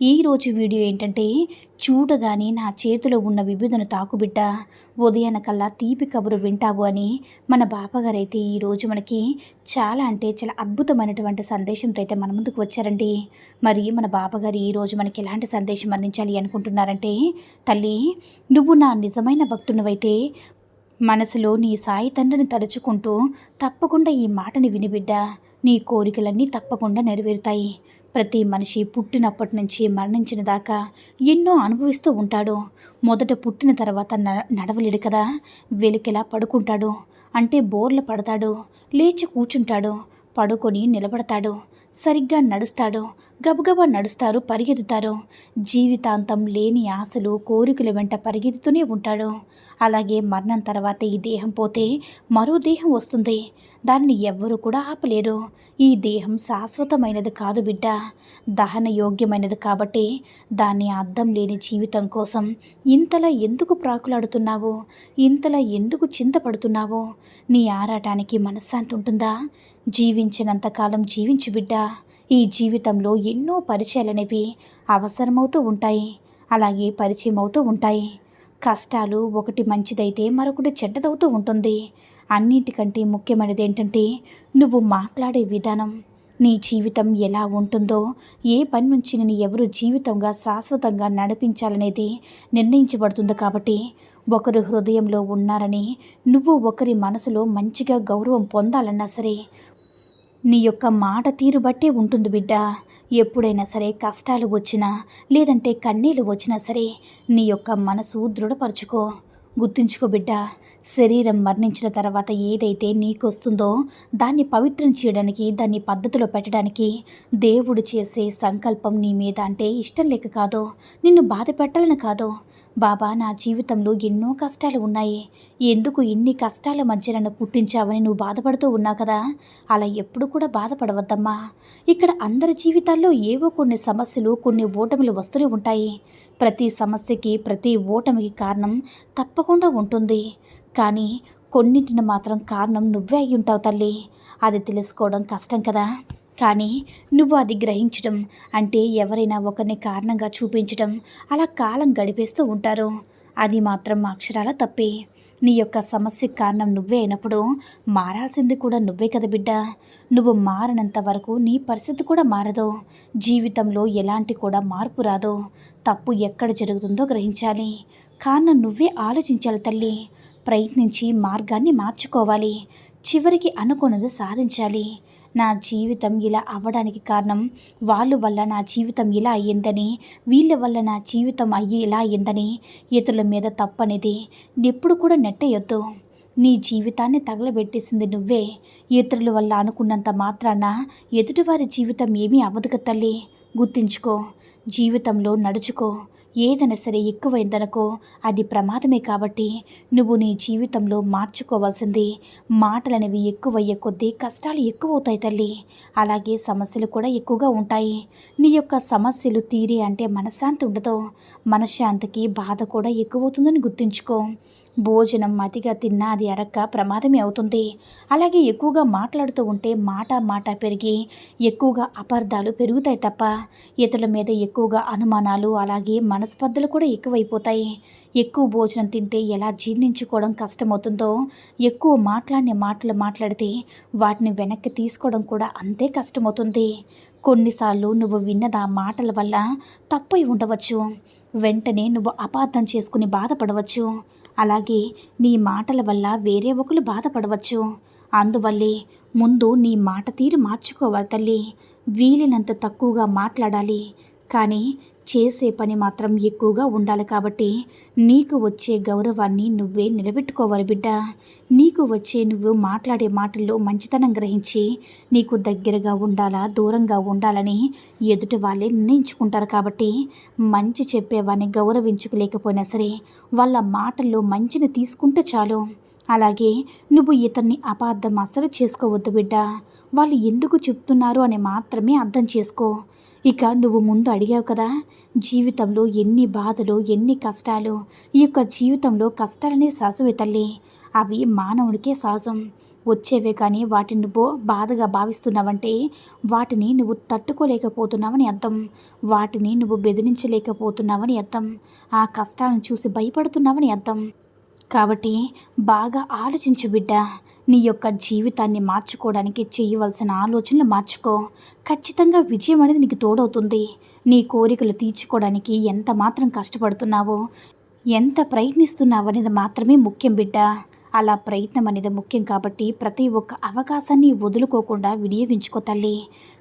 ఈరోజు వీడియో ఏంటంటే చూడగానే నా చేతిలో ఉన్న విభుదను తాకుబిడ్డ ఉదయాన కల్లా తీపి కబురు వింటావు అని మన బాపగారైతే అయితే ఈరోజు మనకి చాలా అంటే చాలా అద్భుతమైనటువంటి సందేశంతో అయితే మన ముందుకు వచ్చారండి. మరి మన బాపగారు ఈరోజు మనకి ఎలాంటి సందేశం అందించాలి అనుకుంటున్నారంటే తల్లి నువ్వు నా నిజమైన భక్తునివైతే మనసులో నీ సాయి తండ్రిని తలుచుకుంటూ తప్పకుండా ఈ మాటని వినిబిడ్డ నీ కోరికలన్నీ తప్పకుండా నెరవేరుతాయి. ప్రతి మనిషి పుట్టినప్పటి నుంచి మరణించిన దాకా ఎన్నో అనుభవిస్తూ ఉంటాడు. మొదట పుట్టిన తర్వాత న నడవలేడు కదా. వెలికిలా పడుకుంటాడు? అంటే బోర్లు పడతాడు. లేచి కూర్చుంటాడు. పడుకొని నిలబడతాడు. సరిగ్గా నడుస్తాడు. గబగబా నడుస్తారు పరిగెత్తుతారు. జీవితాంతం లేని ఆశలు కోరికల వెంట పరిగెత్తుతూనే ఉంటాడు. అలాగే మరణం తర్వాత ఈ దేహం పోతే మరో దేహం వస్తుంది. దాన్ని ఎవ్వరూ కూడా ఆపలేరు. ఈ దేహం శాశ్వతమైనది కాదు బిడ్డ. దహన యోగ్యమైనది కాబట్టి దాన్ని అర్థం లేని జీవితం కోసం ఇంతలా ఎందుకు ప్రాకులాడుతున్నావు? ఇంతలా ఎందుకు చింతపడుతున్నావు? నీ ఆరాటానికి మనశ్శాంతి ఉంటుందా? జీవించినంతకాలం జీవించు బిడ్డ. ఈ జీవితంలో ఎన్నో పరిచయాలనేవి అవసరమవుతూ ఉంటాయి. అలాగే పరిచయం అవుతూ ఉంటాయి. కష్టాలు ఒకటి మంచిదైతే మరొకటి చెడ్డదవుతూ ఉంటుంది. అన్నిటికంటే ముఖ్యమైనది ఏంటంటే నువ్వు మాట్లాడే విధానం. నీ జీవితం ఎలా ఉంటుందో ఏ పని నుంచి నేను ఎవరు జీవితంగా శాశ్వతంగా నడిపించాలనేది నిర్ణయించబడుతుంది కాబట్టి ఒకరు హృదయంలో ఉన్నారని నువ్వు ఒకరి మనసులో మంచిగా గౌరవం పొందాలన్నా సరే నీ యొక్క మాట తీరు బట్టే ఉంటుంది బిడ్డ. ఎప్పుడైనా సరే కష్టాలు వచ్చినా లేదంటే కన్నీళ్ళు వచ్చినా సరే నీ యొక్క మనసు దృఢపరుచుకో. గుర్తుంచుకో బిడ్డ శరీరం మరణించిన తర్వాత ఏదైతే నీకు వస్తుందో దాన్ని పవిత్రం చేయడానికి దాన్ని పద్ధతిలో పెట్టడానికి దేవుడు చేసే సంకల్పం నీ మీద అంటే ఇష్టం లేక కాదు నిన్ను బాధ పెట్టాలని కాదు బాబా నా జీవితంలో ఎన్నో కష్టాలు ఉన్నాయి. ఎందుకు ఇన్ని కష్టాల మధ్య నన్ను పుట్టించావని నువ్వు బాధపడుతూ ఉన్నావు కదా? అలా ఎప్పుడు కూడా బాధపడవద్దమ్మా. ఇక్కడ అందరి జీవితాల్లో ఏవో కొన్ని సమస్యలు కొన్ని ఓటములు వస్తూనే ఉంటాయి. ప్రతి సమస్యకి ప్రతి ఓటమికి కారణం తప్పకుండా ఉంటుంది. కానీ కొన్నింటిని మాత్రం కారణం నువ్వే అయి ఉంటావు తల్లి. అది తెలుసుకోవడం కష్టం కదా. కానీ నువ్వు అది గ్రహించడం అంటే ఎవరైనా ఒకరిని కారణంగా చూపించడం అలా కాలం గడిపేస్తూ ఉంటారు. అది మాత్రం అక్షరాల తప్పే. నీ యొక్క సమస్యకు కారణం నువ్వే అయినప్పుడు మారాల్సింది కూడా నువ్వే కదా బిడ్డ. నువ్వు మారినంత వరకు నీ పరిస్థితి కూడా మారదు. జీవితంలో ఎలాంటి కూడా మార్పు రాదు. తప్పు ఎక్కడ జరుగుతుందో గ్రహించాలి. కారణం నువ్వే ఆలోచించాలి తల్లి. ప్రయత్నించి మార్గాన్ని మార్చుకోవాలి. చివరికి అనుకున్నది సాధించాలి. నా జీవితం ఇలా అవ్వడానికి కారణం వాళ్ళ వల్ల నా జీవితం ఇలా అయ్యిందని వీళ్ళ వల్ల నా జీవితం అయ్యి ఇలా అయ్యిందని ఇతరుల మీద తప్పనేది ఎప్పుడు కూడా నెట్టేయొద్దు. నీ జీవితాన్ని తగలబెట్టేసింది నువ్వే. ఇతరుల వల్ల అనుకున్నంత మాత్రాన ఎదుటివారి జీవితం ఏమీ అవ్వదు తల్లి. గుర్తించుకో. జీవితంలో నడుచుకో. ఏదైనా సరే ఎక్కువైందనుకో అది ప్రమాదమే కాబట్టి నువ్వు నీ జీవితంలో మార్చుకోవాల్సింది. మాటలనేవి ఎక్కువయ్యే కొద్దీ కష్టాలు ఎక్కువవుతాయి తల్లి. అలాగే సమస్యలు కూడా ఎక్కువగా ఉంటాయి. నీ యొక్క సమస్యలు తీరే అంటే మనశ్శాంతి ఉండదు. మనశ్శాంతికి బాధ కూడా ఎక్కువవుతుందని గుర్తుంచుకో. భోజనం అతిగా తిన్నా అది అరక్క ప్రమాదమే అవుతుంది. అలాగే ఎక్కువగా మాట్లాడుతూ ఉంటే మాట మాట పెరిగి ఎక్కువగా అపార్థాలు పెరుగుతాయి తప్ప ఇతరుల మీద ఎక్కువగా అనుమానాలు అలాగే మన మనస్పర్ధలు కూడా ఎక్కువైపోతాయి. ఎక్కువ భోజనం తింటే ఎలా జీర్ణించుకోవడం కష్టమవుతుందో ఎక్కువ మాట్లాడిన మాటలు మాట్లాడితే వాటిని వెనక్కి తీసుకోవడం కూడా అంతే కష్టమవుతుంది. కొన్నిసార్లు నువ్వు విన్నది ఆ మాటల వల్ల తప్పై ఉండవచ్చు. వెంటనే నువ్వు అపార్థం చేసుకుని బాధపడవచ్చు. అలాగే నీ మాటల వల్ల వేరే ఒకరు బాధపడవచ్చు. అందువల్లే ముందు నీ మాట తీరు మార్చుకోవాలి తల్లి. వీలైనంత తక్కువగా మాట్లాడాలి. కానీ చేసే పని మాత్రం ఎక్కువగా ఉండాలి కాబట్టి నీకు వచ్చే గౌరవాన్ని నువ్వే నిలబెట్టుకోవాలి బిడ్డ. నీకు వచ్చే నువ్వు మాట్లాడే మాటల్లో మంచితనం గ్రహించి నీకు దగ్గరగా ఉండాలా దూరంగా ఉండాలని ఎదుటి వాళ్ళే నిర్ణయించుకుంటారు కాబట్టి మంచి చెప్పేవాడిని గౌరవించుకోలేకపోయినా సరే వాళ్ళ మాటల్లో మంచిని తీసుకుంటే చాలు. అలాగే నువ్వు ఇతన్ని అపార్థం అసలు చేసుకోవద్దు బిడ్డ. వాళ్ళు ఎందుకు చెప్తున్నారు అని మాత్రమే అర్థం చేసుకో. ఇక నువ్వు ముందు అడిగావు కదా జీవితంలో ఎన్ని బాధలు ఎన్ని కష్టాలు. ఈ యొక్క జీవితంలో కష్టాలనే సహజమే తల్లి. అవి మానవుడికే సహజం వచ్చేవే కానీ వాటిని నువ్వు బాధగా భావిస్తున్నావంటే వాటిని నువ్వు తట్టుకోలేకపోతున్నావని అర్థం. వాటిని నువ్వు బెదిరించలేకపోతున్నావని అర్థం. ఆ కష్టాలను చూసి భయపడుతున్నావని అర్థం. కాబట్టి బాగా ఆలోచించు బిడ్డ. నీ యొక్క జీవితాన్ని మార్చుకోవడానికి చేయవలసిన ఆలోచనలు మార్చుకో. ఖచ్చితంగా విజయం అనేది నీకు తోడవుతుంది. నీ కోరికలు తీర్చుకోవడానికి ఎంత మాత్రం కష్టపడుతున్నావో ఎంత ప్రయత్నిస్తున్నావు అనేది మాత్రమే ముఖ్యం బిడ్డ. అలా ప్రయత్నం అనేది ముఖ్యం కాబట్టి ప్రతి ఒక్క అవకాశాన్ని వదులుకోకుండా వినియోగించుకో తల్లి.